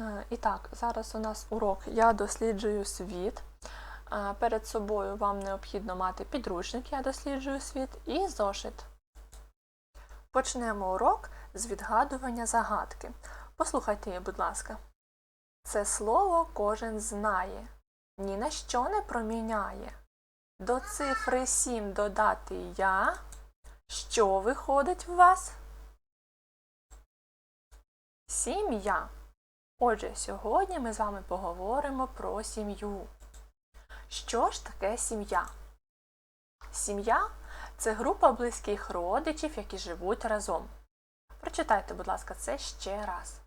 Е, І так, зараз у нас урок Я досліджую світ. Е, Перед собою вам необхідно мати підручник Я досліджую світ і зошит. Почнемо урок з відгадування загадки. Послухайте її, будь ласка. Це слово кожен знає, ні на що не проміняє. До цифри 7 додати я. Що виходить в вас? Сім'я. Отже, сьогодні ми з вами поговоримо про сім'ю. Що ж таке сім'я? Сім'я це група близьких родичів, які живуть разом. Прочитайте, будь ласка, це ще раз.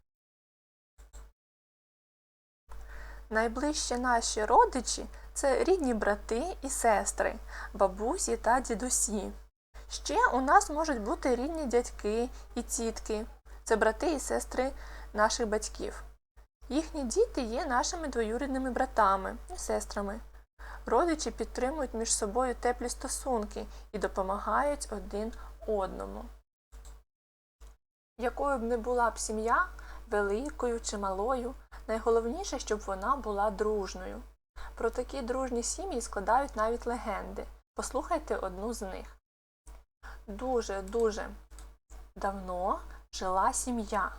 Найближчі наші родичі це рідні брати і сестри, бабусі та дідусі. Ще у нас можуть бути рідні дядьки і тітки. Це брати і сестри наших батьків. Їхні діти є нашими двоюрідними братами і сестрами. Родичі підтримують між собою теплі стосунки і допомагають один одному. Якою б не була б сім'я, великою чи малою, найголовніше, щоб вона була дружною. Про такі дружні сім'ї складають навіть легенди. Послухайте одну з них. Дуже-дуже давно жила сім'я,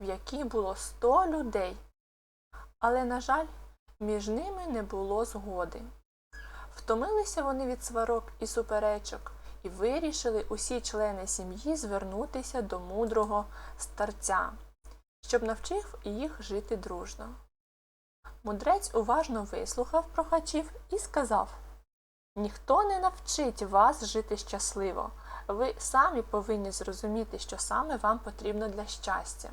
в якій було 100 людей. Але, на жаль, між ними не було згоди. Втомилися вони від сварок і суперечок і вирішили усі члени сім'ї звернутися до мудрого старця, щоб навчив їх жити дружно. Мудрець уважно вислухав прохачів і сказав Ніхто не навчить вас жити щасливо. Ви самі повинні зрозуміти, що саме вам потрібно для щастя.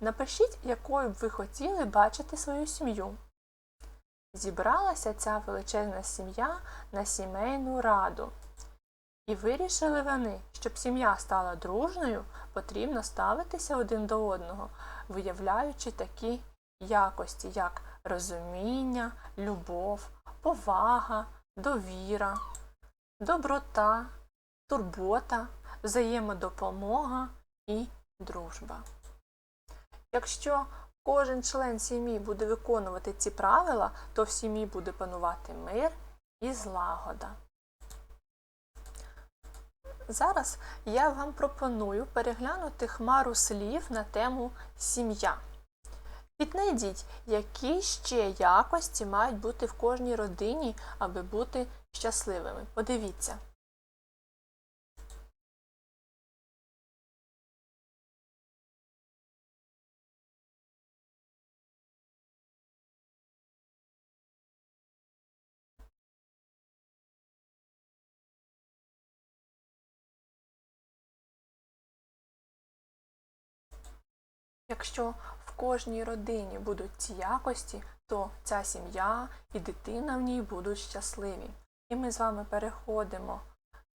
Напишіть, якою б ви хотіли бачити свою сім'ю. Зібралася ця величезна сім'я на сімейну раду. І вирішили вони, щоб сім'я стала дружною, потрібно ставитися один до одного, виявляючи такі якості, як розуміння, любов, повага, довіра, доброта, турбота, взаємодопомога і дружба. Якщо кожен член сім'ї буде виконувати ці правила, то в сім'ї буде панувати мир і злагода. Зараз я вам пропоную переглянути хмару слів на тему сім'я. Піднайдіть, які ще якості мають бути в кожній родині, аби бути щасливими. Подивіться. Якщо в кожній родині будуть ці якості, то ця сім'я і дитина в ній будуть щасливі. І ми з вами переходимо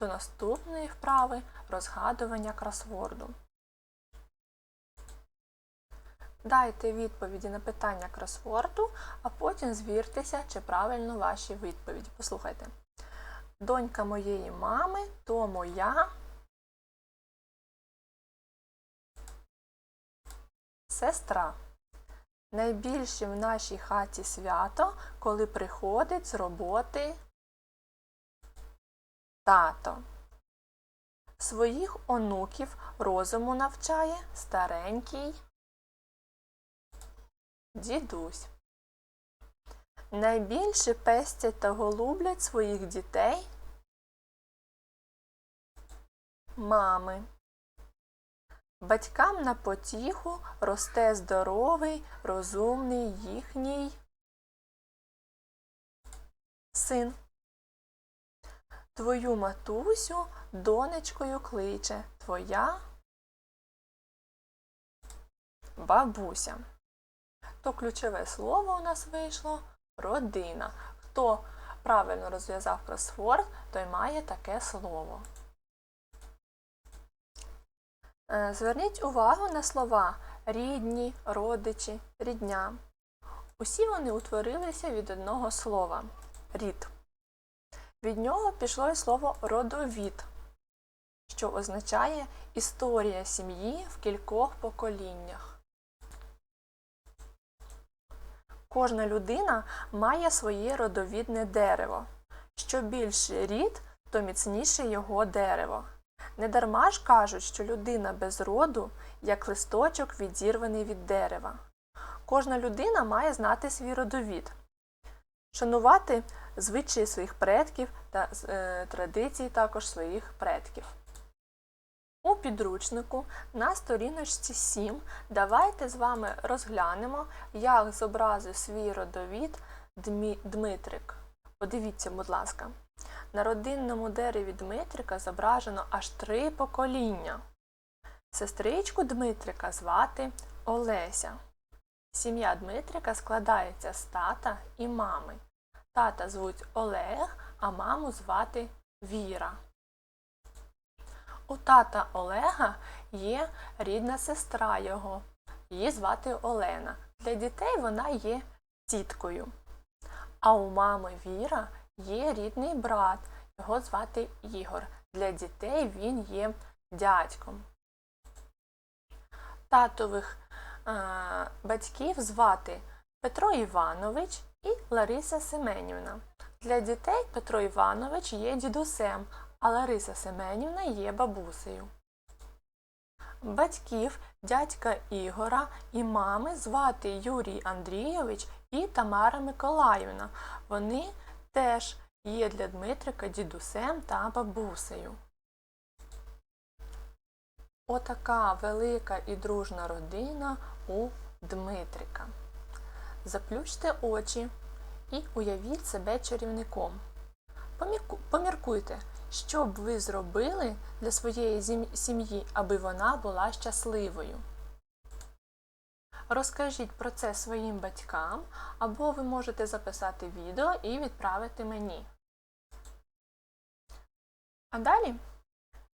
до наступної вправи розгадування кросворду. Дайте відповіді на питання кросворду, а потім звіртеся, чи правильно ваші відповіді. Послухайте. Донька моєї мами то моя. Сестра. Найбільше в нашій хаті свято, коли приходить з роботи тато. Своїх онуків розуму навчає старенький дідусь. Найбільше пестять та голублять своїх дітей мами. Батькам на потіху росте здоровий, розумний їхній син. Твою матусю донечкою кличе твоя бабуся. То ключове слово у нас вийшло родина. Хто правильно розв'язав кросворд, той має таке слово. Е, Зверніть увагу на слова рідні, родичі, рідня. Усі вони утворилися від одного слова рід. Від нього пішло й слово родовід, що означає історія сім'ї в кількох поколіннях. Кожна людина має своє родовідне дерево. Що більший рід, то міцніше його дерево. Недарма ж кажуть, що людина без роду, як листочок відірваний від дерева. Кожна людина має знати свій родовід, шанувати звичаї своїх предків та е, традиції також своїх предків. У підручнику на сторіночці 7 давайте з вами розглянемо, як зобразив свій родовід Дмитрик. Подивіться, будь ласка. На родинному дереві Дмитрика зображено аж три покоління. Сестричку Дмитрика звати Олеся. Сім'я Дмитрика складається з тата і мами. Тата звуть Олег, а маму звати Віра. У тата Олега є рідна сестра його. Її звати Олена. Для дітей вона є тіткою. А у мами Віра є рідний брат. Його звати Ігор. Для дітей він є дядьком. Татових е, батьків звати Петро Іванович і Лариса Семенівна. Для дітей Петро Іванович є дідусем, а Лариса Семенівна є бабусею. Батьків дядька Ігора і мами звати Юрій Андрійович і Тамара Миколаївна. Вони теж є для Дмитрика дідусем та бабусею. Отака велика і дружна родина у Дмитрика. Заплющте очі і уявіть себе чарівником. Поміркуйте, що б ви зробили для своєї сім'ї, аби вона була щасливою. Розкажіть про це своїм батькам, або ви можете записати відео і відправити мені. А далі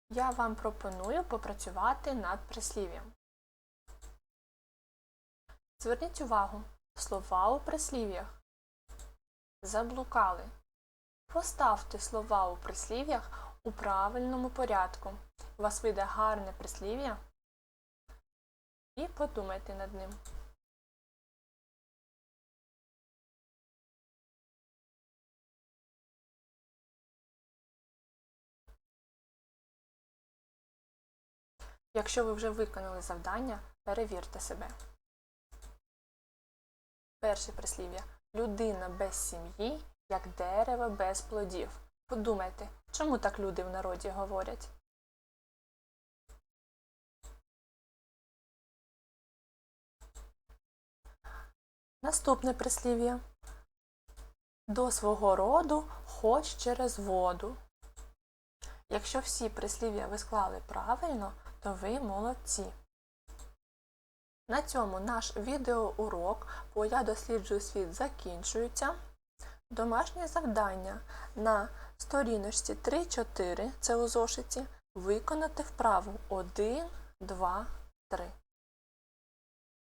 я вам пропоную попрацювати над прислів'ям. Зверніть увагу, слова у прислів'ях заблукали. Поставте слова у прислів'ях у правильному порядку. У вас вийде гарне прислів'я. І подумайте над ним. Якщо ви вже виконали завдання, перевірте себе. Перше прислів'я. Людина без сім'ї, як дерево без плодів. Подумайте, чому так люди в народі говорять? Наступне прислів'я. До свого роду хоч через воду. Якщо всі прислів'я ви склали правильно, то ви молодці. На цьому наш відеоурок по я досліджую світ закінчується. Домашнє завдання на сторіночці 3-4, це у зошиті, виконати вправу 1, 2, 3.